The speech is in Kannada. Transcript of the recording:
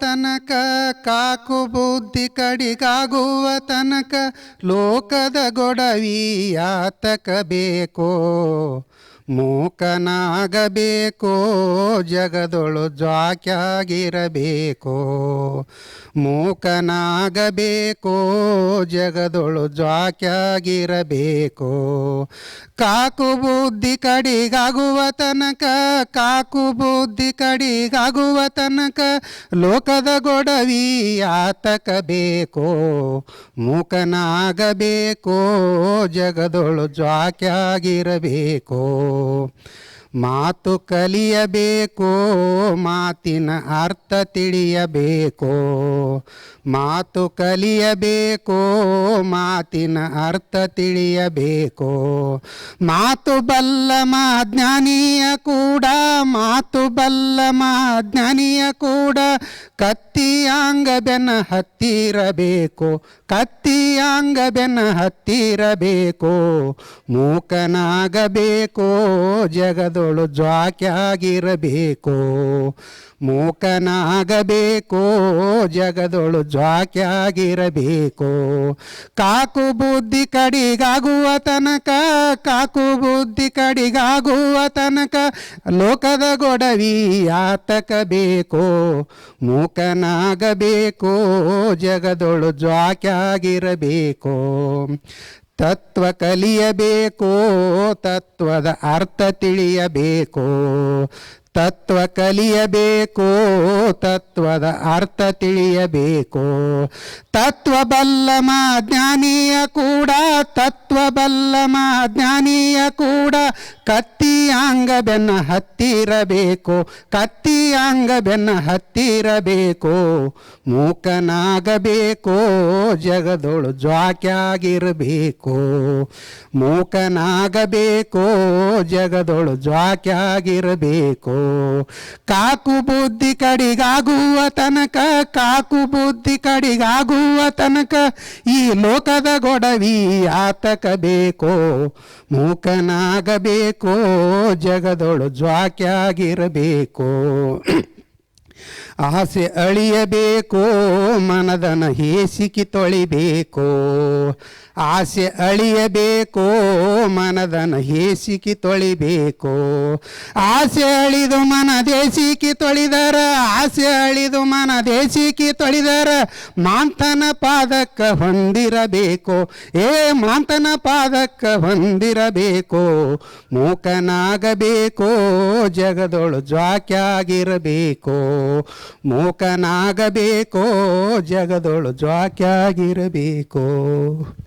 ತನಕ ಕಾಕು ಬುದ್ಧಿ ಕಡಿಗಾಗುವ ತನಕ ಲೋಕದ ಗೊಡವಿ ಯಾತಕ ಬೇಕೋ? ಮೂಕನಾಗಬೇಕೋ, ಜಗದೊಳು ಜ್ವಾಕ್ಯಾಗಿರಬೇಕೋ. ಮೂಕನಾಗಬೇಕೋ, ಜಗದೊಳು ಜ್ವಾಕ್ಯಾಗಿರಬೇಕೋ. ಕಾಕು ಬುದ್ಧಿ ಕಡಿಗಾಗುವ ತನಕ, ಕಾಕು ಬುದ್ಧಿ ಕಡಿಗಾಗುವ ತನಕ ಲೋಕದ ಗೊಡವಿ ಆತಕ ಬೇಕೋ ಮೂಕನಾಗಬೇಕೋ, ಜಗದೊಳು ಜ್ವಾಕ್ಯಾಗಿರಬೇಕೋ. ಮಾತು ಕಲಿಯಬೇಕೋ, ಮಾತಿನ ಅರ್ಥ ತಿಳಿಯಬೇಕೋ, ಮಾತು ಕಲಿಯಬೇಕೋ, ಮಾತಿನ ಅರ್ಥ ತಿಳಿಯಬೇಕೋ. ಮಾತು ಬಲ್ಲ ಮಾಜ್ಞಾನಿಯ ಕೂಡ, ಮಾತು ಬಲ್ಲ ಮಾಜ್ಞಾನಿಯ ಕೂಡ ಕತ್ತಿಯಾಂಗ ಬೆನ್ನ ಹತ್ತಿರಬೇಕು ಕತ್ತಿಯಾಂಗ ಬೆನ್ನ ಹತ್ತಿರಬೇಕು. ಮೂಕನಾಗಬೇಕು, ಜಗದೊಳು ಜ್ವಾಕ್ಯಾಗಿರಬೇಕು. ಮೂಕನಾಗಬೇಕು, ಜಗದೊಳು ಜ್ವಾಕ್ಯಾಗಿರಬೇಕು. ಕಾಕು ಬುದ್ಧಿ ಕಡಿಗಾಗುವ ತನಕ, ಕಾಕು ಬುದ್ಧಿ ಕಡಿಗಾಗುವ ತನಕ, ಲೋಕದ ಗೊಡವಿ ಆತಕ ಬೇಕೋ ಮೂಕನಾಗಬೇಕೋ ಜಗದೊಳು ಜ್ವಾಕ್ಯಾಗಿರಬೇಕು. ತತ್ವ ಕಲಿಯಬೇಕೋ, ತತ್ವದ ಅರ್ಥ ತಿಳಿಯಬೇಕೋ. ತತ್ವ ಕಲಿಯಬೇಕೋ, ತತ್ವದ ಅರ್ಥ ತಿಳಿಯಬೇಕು. ತತ್ವ ಬಲ್ಲಮ ಜ್ಞಾನಿಯ ಕೂಡ ತತ್ವ ಬಲ್ಲಮ ಜ್ಞಾನಿಯ ಕೂಡ ಕತ್ತಿಯಾಂಗ ಬೆನ್ನ ಹತ್ತಿರಬೇಕು ಕತ್ತಿಯಾಂಗ ಬೆನ್ನ ಹತ್ತಿರಬೇಕು. ಮೂಕನಾಗಬೇಕು, ಜಗದೊಳು ಜ್ವಾಕ್ಯಾಗಿರಬೇಕು. ಮೂಕನಾಗಬೇಕು, ಜಗದೊಳು ಜ್ವಾಕ್ಯಾಗಿರಬೇಕು. ಕಾಕು ಬುದ್ಧಿ ಕಡಿಗಾಗುವ ತನಕ, ಕಾಕು ಬುದ್ಧಿ ಕಡಿಗಾಗುವ ತನಕ ಈ ಲೋಕದ ಗೊಡವಿ ಆತಕ ಮೂಕನಾಗಬೇಕೋ ಜಗದೊಳು ಜ್ವಾಕ್ಯಾಗಿರಬೇಕು. ಆಸೆ ಅಳಿಯಬೇಕು, ಮನದನ ಹೇಸಿಕಿ ತೊಳಿಬೇಕು. ಆಸೆ ಅಳಿಯಬೇಕು, ಮನದನ ಹೇಸಿಕಿ ತೊಳಿಬೇಕು. ಆಸೆ ಅಳಿದು ಮನ ದೇಸಿಕಿ ತೊಳಿದರ ಆಸೆ ಅಳಿದು ಮನ ದೇಸಿಕಿ ತೊಳಿದರ, ಮಾಂತನ ಪಾದಕ್ಕ ಹೊಂದಿರಬೇಕು. ಏ, ಮಾಂತನ ಪಾದಕ್ಕ ಹೊಂದಿರಬೇಕು. ಮೂಕನಾಗಬೇಕು, ಜಗದೊಳು ಜ್ವಾಕ್ಯಾಗಿರಬೇಕು. ಮೂಕನಾಗಬೇಕೋ ಜಗದೊಳು ಜ್ವಾಕ್ಯಾಗಿರಬೇಕು.